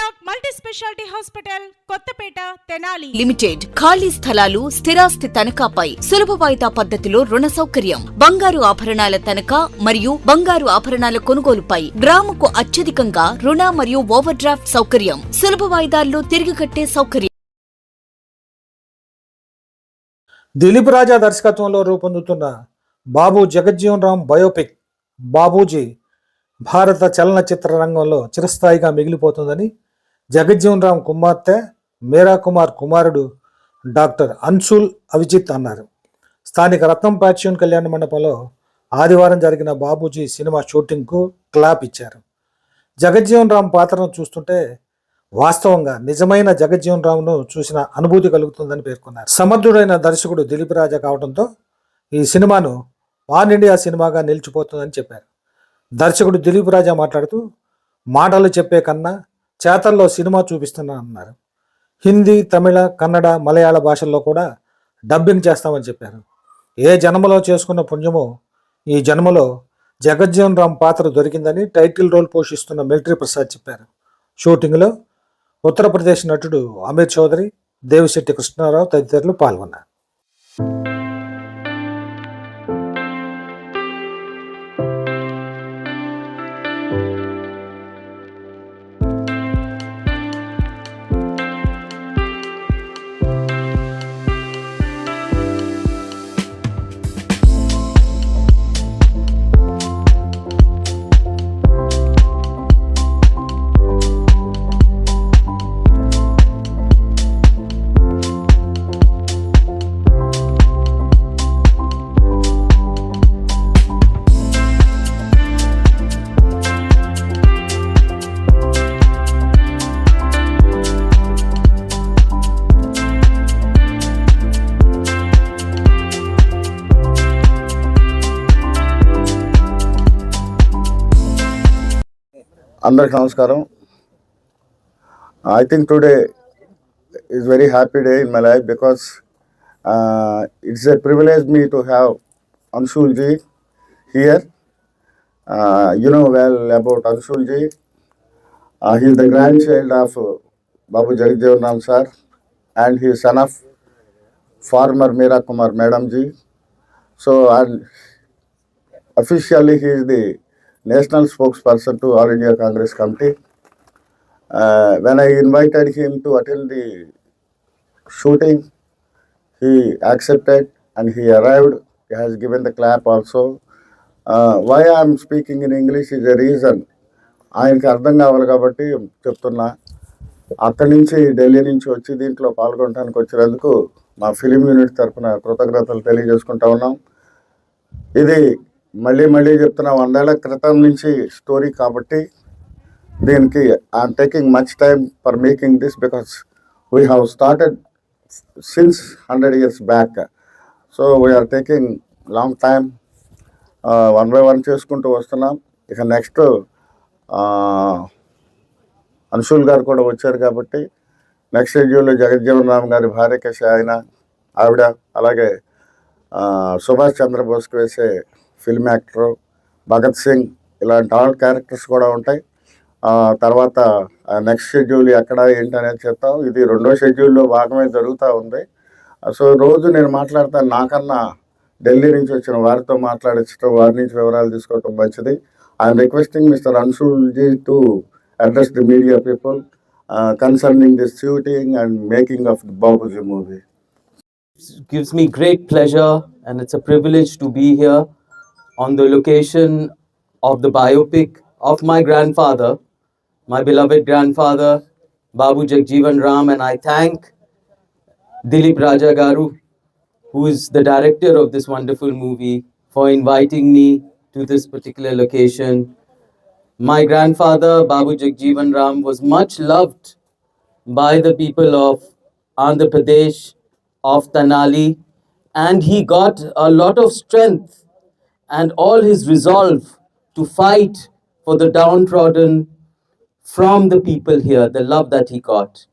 V cardiac multi speciality hospital Kothapeta Tenali. Limited ఖాళీ స్థలాలు స్థిరాస్తి తనఖాపై సులభ వాయిదా పద్ధతిలో రుణ సౌకర్యం. బంగారు ఆభరణాల తనఖా మరియు బంగారు ఆభరణాల కొనుగోలుపై గ్రాముకు అత్యధికంగా రుణ మరియు ఓవర్ డ్రాఫ్ట్ సౌకర్యం. సులభ వాయిదాల్లో తిరిగి కట్టే సౌకర్యం. దిలీప్ రాజా దర్శకత్వంలో రూపొందుతున్న బాబు జగజ్జీవన్ రామ్ బయోపిక్ బాబూజీ భారత చలనచిత్ర రంగంలో చిరస్థాయిగా మిగిలిపోతుందని జగజ్జీవన్ రామ్ కుమార్తె మీరా కుమార్ కుమారుడు డాక్టర్ అన్సుల్ అవిజిత్ అన్నారు. స్థానిక రత్నం ప్యాచ్యూన్ కళ్యాణ మండపంలో ఆదివారం జరిగిన బాబూజీ సినిమా షూటింగ్కు క్లాప్ ఇచ్చారు. జగజ్జీవన్ రామ్ పాత్రను చూస్తుంటే వాస్తవంగా నిజమైన జగజ్జీవన్ రామ్ను చూసిన అనుభూతి కలుగుతుందని పేర్కొన్నారు. సమర్థుడైన దర్శకుడు దిలీప్ రాజా కావడంతో ఈ సినిమాను పాన్ ఇండియా సినిమాగా నిలిచిపోతుందని చెప్పారు. దర్శకుడు దిలీప్ రాజా మాట్లాడుతూ మాటలు చెప్పే కన్నా చేతల్లో సినిమా చూపిస్తున్నానన్నారు హిందీ తమిళ కన్నడ మలయాళ భాషల్లో కూడా డబ్బింగ్ చేస్తామని చెప్పారు. ఏ జన్మలో చేసుకున్న పుణ్యమో ఈ జన్మలో జగజ్జీవన్ రామ్ పాత్ర దొరికిందని టైటిల్ రోల్ పోషిస్తున్న మిలిటరీ ప్రసాద్ చెప్పారు. షూటింగ్లో ఉత్తరప్రదేశ్ నటుడు అమీర్ చౌదరి దేవిశెట్టి కృష్ణారావు తదితరులు పాల్గొన్నారు. అందరికి నమస్కారం. I think today is very happy day in my life because it's a privilege me to have Anshul here you know well about Anshul ji the grand child of Babu Jagjivan Ram sir and he son of former Meera Kumar మేడంజీ so and officially he is the national spokesperson to all India Congress committee. When I invited him to attend the shooting he accepted and he arrived he has given the clap also why I'm speaking in English is the reason ఆయనకి అర్థం కావాలి కాబట్టి చెప్తున్నా. అక్కడి నుంచి ఢిల్లీ నుంచి వచ్చి దీంట్లో పాల్గొనడానికి వచ్చినందుకు మా ఫిలిం యూనిట్ తరఫున కృతజ్ఞతలు తెలియజేసుకుంటా ఉన్నాం. ఇది మళ్ళీ మళ్ళీ చెప్తున్నా వందేళ్ళ క్రితం నుంచి స్టోరీ కాబట్టి దీనికి I'm taking much time for making this because we have started since hundred years back so we're taking long time one by one చేసుకుంటూ వస్తున్నాం. ఇక నెక్స్ట్ అన్షుల్ uh, గారు కూడా వచ్చారు కాబట్టి నెక్స్ట్ షెడ్యూల్లో జగజ్జీవన్ రామ్ గారి భార్యకేసి ఆయన ఆవిడ అలాగే uh, సుభాష్ చంద్రబోస్కి వేసే ఫిల్మ్ యాక్టర్ భగత్ సింగ్ ఇలాంటి ఆల్ క్యారెక్టర్స్ కూడా ఉంటాయి. ఆ, తర్వాత నెక్స్ట్ షెడ్యూల్ ఎక్కడ ఏంటి అనేది చెప్తాం. ఇది రెండో షెడ్యూల్లో భాగమే జరుగుతూ ఉంది. సో రోజు నేను మాట్లాడతాను. నాకన్నా ఢిల్లీ నుంచి వచ్చిన వారితో మాట్లాడించడం వారి నుంచి వివరాలు తీసుకోవడం మంచిది. I'm requesting mister అన్సూల్జీ to address the media people concerning the shooting and making of the Babuji movie gives me great pleasure and it's a privilege to be here. On the location of the biopic of my grandfather, my beloved grandfather, Babu Jagjeevan Ram, and I thank Dilip Raja Garu, who is the director of this wonderful movie, for inviting me to this particular location. my grandfather, Babu Jagjeevan Ram, was much loved by the people of Andhra Pradesh, of Tanali, and he got a lot of strength and all his resolve to fight for the downtrodden from the people here, the love that he got.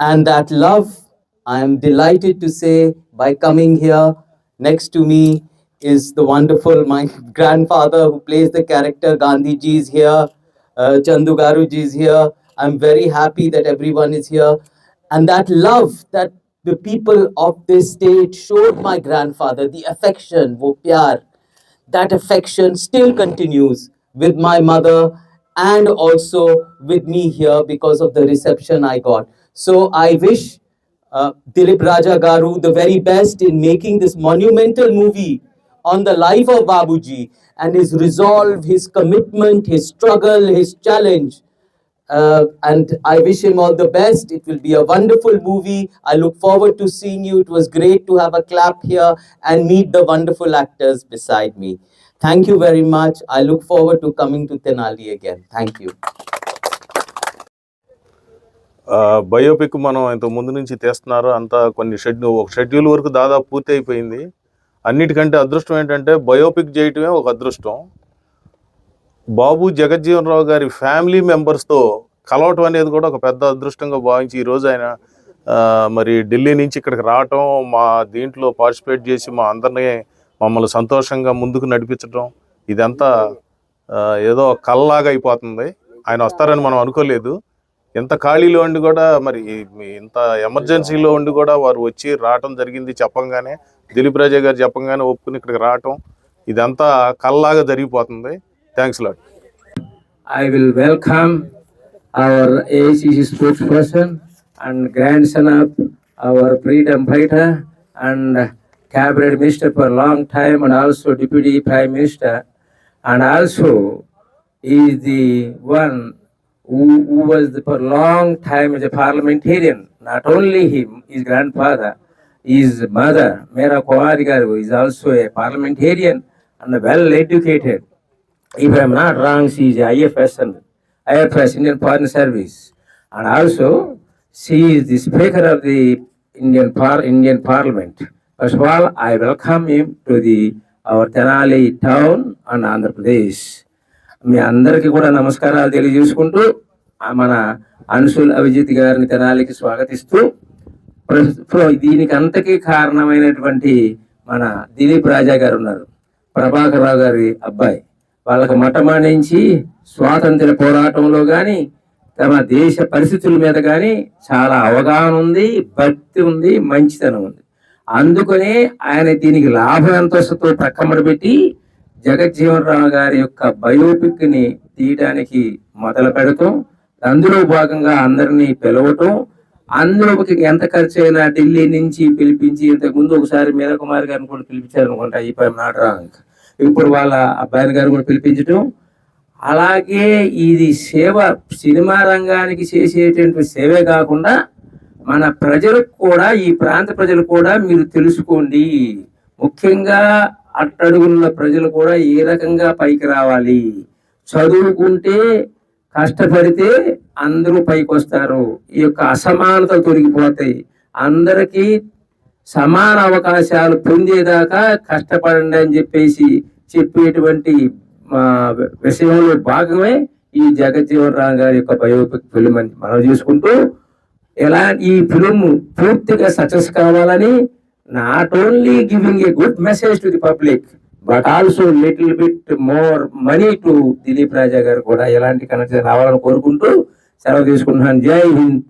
And that love, I am delighted to say, by coming here next to me is the wonderful, my grandfather who plays the character Gandhi ji is here, uh, Chandu Garu ji is here. I'm very happy that everyone is here. And that love that the people of this state showed my grandfather, the affection, wo pyar, that affection still continues with my mother and also with me here because of the reception I got. So I wish uh, Dilip Raja Garu the very best in making this monumental movie on the life of Babuji and his resolve, his commitment, his struggle, his challenge. Uh, and I wish him all the best. It will be a wonderful movie. I look forward to seeing you. It was great to have a clap here and meet the wonderful actors beside me. Thank you very much. I look forward to coming to Tenali again. Thank you. Biopic మనం ఇంత ముందు నుంచి తెస్తున్నారు అంతా కొన్ని schedule ఒక schedule వరకు దాదాపు పూర్తి అయిపోయింది అన్నిటికంటే అదృష్టం ఏంటంటే బయోపిక్ చేయటమే ఒక అదృష్టం బాబు జగజ్జీవన్ రావు గారి ఫ్యామిలీ మెంబర్స్తో కలవటం అనేది కూడా ఒక పెద్ద అదృష్టంగా భావించి ఈరోజు ఆయన మరి ఢిల్లీ నుంచి ఇక్కడికి రావటం మా దీంట్లో పార్టిసిపేట్ చేసి మా అందరినీ మమ్మల్ని సంతోషంగా ముందుకు నడిపించడం ఇదంతా ఏదో కల్లాగా అయిపోతుంది. ఆయన వస్తారని మనం అనుకోలేదు. ఇంత ఖాళీలో ఉండి కూడా మరి ఇంత ఎమర్జెన్సీలో ఉండి కూడా వారు వచ్చి రావటం జరిగింది చెప్పంగానే దిలీప్ రాజా గారు చెప్పంగానే ఒప్పుకుని ఇక్కడికి రావటం ఇదంతా కల్లాగా జరిగిపోతుంది. Thanks a lot. I will welcome our ACC spokesperson and grandson of our freedom fighter and cabinet minister for a long time and also deputy prime minister and also he is the one who, who was the, for a long time as a parliamentarian. Not only him, his grandfather, his mother, Mera Kumari is also a parliamentarian and well educated. If I'm not wrong, she is IFS and IFS Indian Foreign Service, and also she is the Speaker of the Indian Par Indian Parliament. First of all, I welcome him to the our Tenali town and Andhra Pradesh. మీ అందరికీ కూడా నమస్కారాలు తెలియజేసుకుంటూ ఆ మన అన్సుల్ అభిజిత్ గారిని తెనాలికి స్వాగతిస్తూ ప్రస్తుతం దీనికి అంతకీ కారణమైనటువంటి మన దిలీప్ రాజా గారు ఉన్నారు ప్రభాకర్ రావు గారి అబ్బాయి వాళ్ళకి మటమానించి స్వాతంత్ర పోరాటంలో కానీ తమ దేశ పరిస్థితుల మీద కానీ చాలా అవగాహన ఉంది భక్తి ఉంది మంచితనం ఉంది. అందుకనే ఆయన దీనికి లాభం ఎంత వస్తుందో పెట్టి జగజ్జీవన్ రావు గారి యొక్క బయోపిక్ని తీయడానికి మొదలు పెడతాం. అందులో భాగంగా అందరినీ పిలవటం. అందులోకి ఎంత ఖర్చు అయినా ఢిల్లీ నుంచి పిలిపించి ఇంతకుముందు ఒకసారి మీరకుమారి గారిని కూడా పిలిపించారు అనుకుంటా ఈ పై మాట రాంగ్ ఇప్పుడు వాళ్ళ అబ్బాయి గారు కూడా పిలిపించటం. అలాగే ఇది సేవ సినిమా రంగానికి చేసేటువంటి సేవే కాకుండా మన ప్రజలకు కూడా ఈ ప్రాంత ప్రజలు కూడా మీరు తెలుసుకోండి. ముఖ్యంగా అట్టడుగున్న ప్రజలు కూడా ఏ రకంగా పైకి రావాలి? చదువుకుంటే కష్టపడితే అందరూ పైకి వస్తారు ఈ యొక్క అసమానతలు తొలగిపోతాయి. అందరికీ సమాన అవకాశాలు పొందేదాకా కష్టపడండి అని చెప్పేసి చెప్పేటువంటి విషయంలో భాగమే ఈ జగజ్జీవన్ రామ్ గారి యొక్క బయోపిక్ ఫిలిం అని మనం చూసుకుంటూ ఎలా ఈ ఫిలిం పూర్తిగా సక్సెస్ కావాలని not only giving a good message to the public but also little bit more money to Dileep Raja garu కూడా ఎలాంటి కనెక్షన్ రావాలని కోరుకుంటూ సెలవు తీసుకుంటున్నాను. జై హింద్.